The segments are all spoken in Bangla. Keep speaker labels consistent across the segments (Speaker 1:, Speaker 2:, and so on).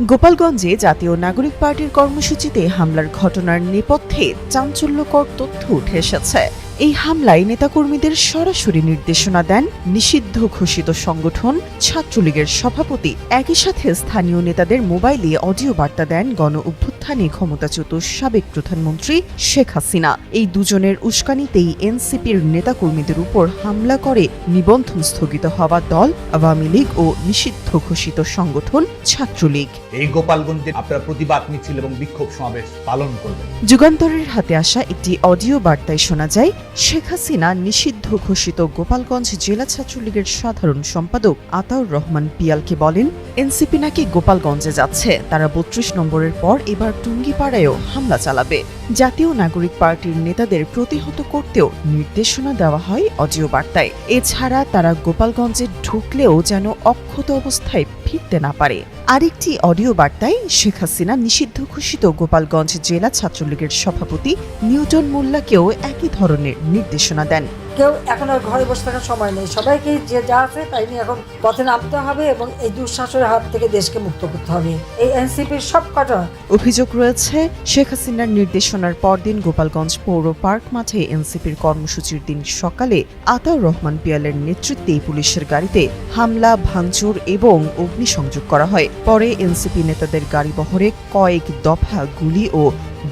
Speaker 1: গোপালগঞ্জে জাতীয় নাগরিক পার্টির কর্মসূচিতে হামলার ঘটনার নেপথ্যে চাঞ্চল্যকর তথ্য উঠে এসেছে। এই হামলায় নেতাকর্মীদের সরাসরি নির্দেশনা দেন নিষিদ্ধ ঘোষিত সংগঠন ছাত্রলীগের সভাপতি। একই সাথে স্থানীয় নেতাদের মোবাইলে অডিও বার্তা দেন গণ অভ্যুত্থানে ক্ষমতাচ্যুত সাবেক প্রধানমন্ত্রী শেখ হাসিনা। এই দুজনের উস্কানিতেই এনসিপির নেতাকর্মীদের উপর হামলা করে নিবন্ধন স্থগিত হওয়া দল আওয়ামী লীগ ও নিষিদ্ধ ঘোষিত সংগঠন ছাত্রলীগ।
Speaker 2: এই গোপালগঞ্জে আপনারা প্রতিবাদ মিছিল এবং বিক্ষোভ সমাবেশ পালন করবেন।
Speaker 1: যুগান্তরের হাতে আসা একটি অডিও বার্তায় শোনা যায় শেখ হাসিনা নিষিদ্ধ ঘোষিত গোপালগঞ্জ জেলা ছাত্রলীগের সাধারণ সম্পাদক আতাউর রহমান পিয়ালকে বলেন, এনসিপি নাকি গোপালগঞ্জে যাচ্ছে। তারা বত্রিশ নম্বরের পর এবার টুঙ্গিপাড়ায়ও হামলা চালাবে। জাতীয় নাগরিক পার্টির নেতাদের প্রতিহত করতেও নির্দেশনা দেওয়া হয় অডিও বার্তায়। এছাড়া তারা গোপালগঞ্জে ঢুকলেও যেন অক্ষত অবস্থায় ফিরতে না পারে। আরেকটি অডিও বার্তায় শেখ হাসিনা নিষিদ্ধ ঘোষিত গোপালগঞ্জ জেলা ছাত্রলীগের সভাপতি নিউটন মোল্লাকেও একই ধরনের নির্দেশনা দেন।
Speaker 3: কেউ এখন আর ঘরে বসে থাকার সময় নেই। সবাইকে যে যা আছে তাই নিয়ে এখন পথে নামতে হবে এবং এই দুঃশাসনের হাত থেকে দেশকে মুক্ত করতে হবে। এই এনসিপির সব কটা
Speaker 1: অভিযোগ রয়েছে, শেখ হাসিনার নির্দেশনার পরদিন গোপালগঞ্জ পৌর পার্ক মাঠে এনসিপির কর্মসূচির দিন সকালে আতাউর রহমান পিয়ালের নেতৃত্বে পুলিশের গাড়িতে হামলা, ভাঙচুর এবং অগ্নিসংযোগ করা হয়। পরে এনসিপি নেতাদের গাড়ি বহরে কয়েক দফা গুলি ও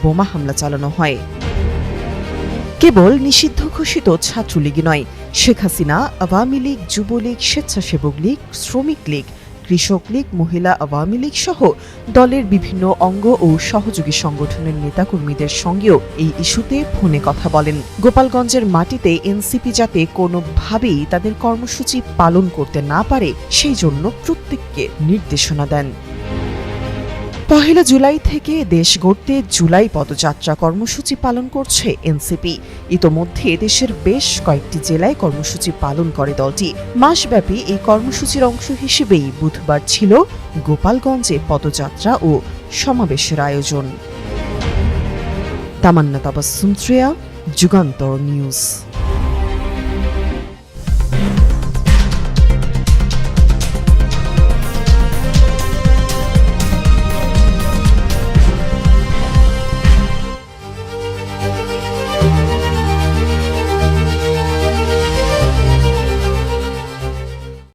Speaker 1: বোমা হামলা চালানো হয়। কেবল নিষিদ্ধ ঘোষিত ছাত্রলীগই নয়। শেখ হাসিনা, আওয়ামী লীগ, যুবলীগ, স্বেচ্ছাসেবক লীগ, শ্রমিক লীগ, কৃষক লীগ, মহিলা আওয়ামী লীগ সহ দলের বিভিন্ন অঙ্গ ও সহযোগী সংগঠনের নেতাকর্মীদের সঙ্গেও এই ইস্যুতে ফোনে কথা বলেন। গোপালগঞ্জের মাটিতে এনসিপি যাতে কোনোভাবেই তাদের কর্মসূচি পালন করতে না পারে, সেই জন্য প্রত্যেককে নির্দেশনা দেন। পহেলা জুলাই থেকে দেশ গড়তে জুলাই পদযাত্রা কর্মসূচি পালন করছে এনসিপি। ইতোমধ্যে দেশের বেশ কয়েকটি জেলায় কর্মসূচি পালন করে দলটি। মাসব্যাপী এই কর্মসূচির অংশ হিসেবেই বুধবার ছিল গোপালগঞ্জে পদযাত্রা ও সমাবেশের আয়োজন। তামান্না তাবাসুম যুগান্তর নিউজ।